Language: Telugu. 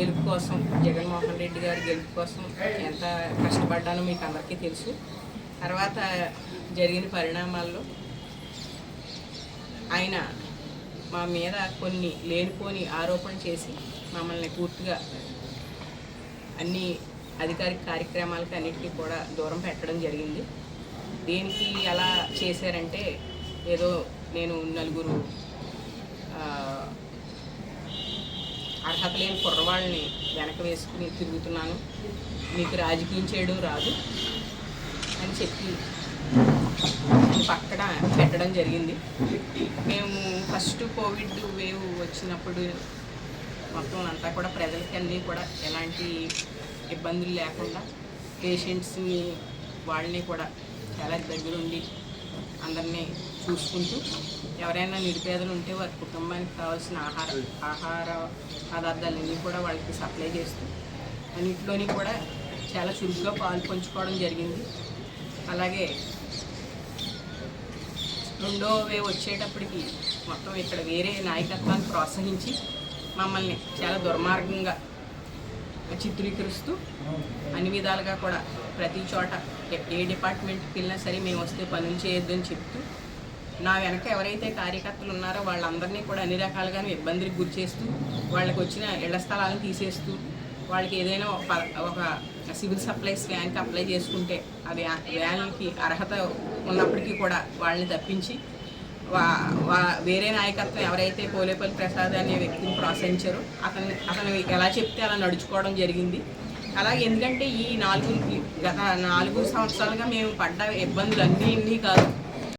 గెలుపు కోసం జగన్మోహన్ రెడ్డి గారి గెలుపు కోసం ఎంత కష్టపడ్డానో మీకు అందరికీ తెలుసు. తర్వాత జరిగిన పరిణామాల్లో ఆయన మా మీద కొన్ని లేనిపోని ఆరోపణ చేసి మమ్మల్ని పూర్తిగా అన్ని అధికారిక కార్యక్రమాలకి అన్నిటికీ కూడా దూరం పెట్టడం జరిగింది. దేనికి ఎలా చేశారంటే ఏదో నేను నలుగురు అర్హత లేని కుర్రవాళ్ళని వెనక వేసుకుని తిరుగుతున్నాను. మీకు రాజకీయం చేయడం రాదు అని చెప్పి పక్కన పెట్టడం జరిగింది. మేము ఫస్ట్ కోవిడ్ వేవ్ వచ్చినప్పుడు మొత్తం అంతా కూడా ప్రజలకి అన్నీ కూడా ఎలాంటి ఇబ్బందులు లేకుండా పేషెంట్స్ని వాళ్ళని కూడా చాలా దగ్గరుండి అందరినీ చూసుకుంటూ ఎవరైనా నిరుపేదలు ఉంటే వారి కుటుంబానికి కావాల్సిన ఆహార ఆహార పదార్థాలన్నీ కూడా వాళ్ళకి సప్లై చేస్తూ అన్నింటిలోని కూడా చాలా చురుగ్గా పాలు పంచుకోవడం జరిగింది. అలాగే రెండో వేవ్ వచ్చేటప్పటికి మొత్తం ఇక్కడ వేరే నాయకత్వాన్ని ప్రోత్సహించి మమ్మల్ని చాలా దుర్మార్గంగా చిత్రీకరిస్తూ అన్ని విధాలుగా కూడా ప్రతి చోట ఏ- ఏ డిపార్ట్మెంట్కి వెళ్ళినా సరే మేము వస్తే పనులు చేయొద్దు అని చెప్తూ నా వెనక ఎవరైతే కార్యకర్తలు ఉన్నారో వాళ్ళందరినీ కూడా అన్ని రకాలుగా ఇబ్బందికి గురి చేస్తూ వాళ్ళకి వచ్చిన ఇళ్ళ స్థలాలను తీసేస్తూ వాళ్ళకి ఏదైనా ఒక ప- ఒక సివిల్ సప్లైస్ వ్యాన్కి అప్లై చేసుకుంటే అది వ్యాన్కి అర్హత ఉన్నప్పటికీ కూడా వాళ్ళని తప్పించి వా వా- వేరే నాయకత్వం ఎవరైతే పోలేపల్లి ప్రసాద్ అనే వ్యక్తిని ప్రోత్సహించారో అతను అతను ఎలా చెప్తే అలా నడుచుకోవడం జరిగింది. అలాగే ఎందుకంటే ఈ నాలుగు గత నాలుగు సంవత్సరాలుగా మేము పడ్డ ఇబ్బందులు అన్నీ ఇన్ని కాదు.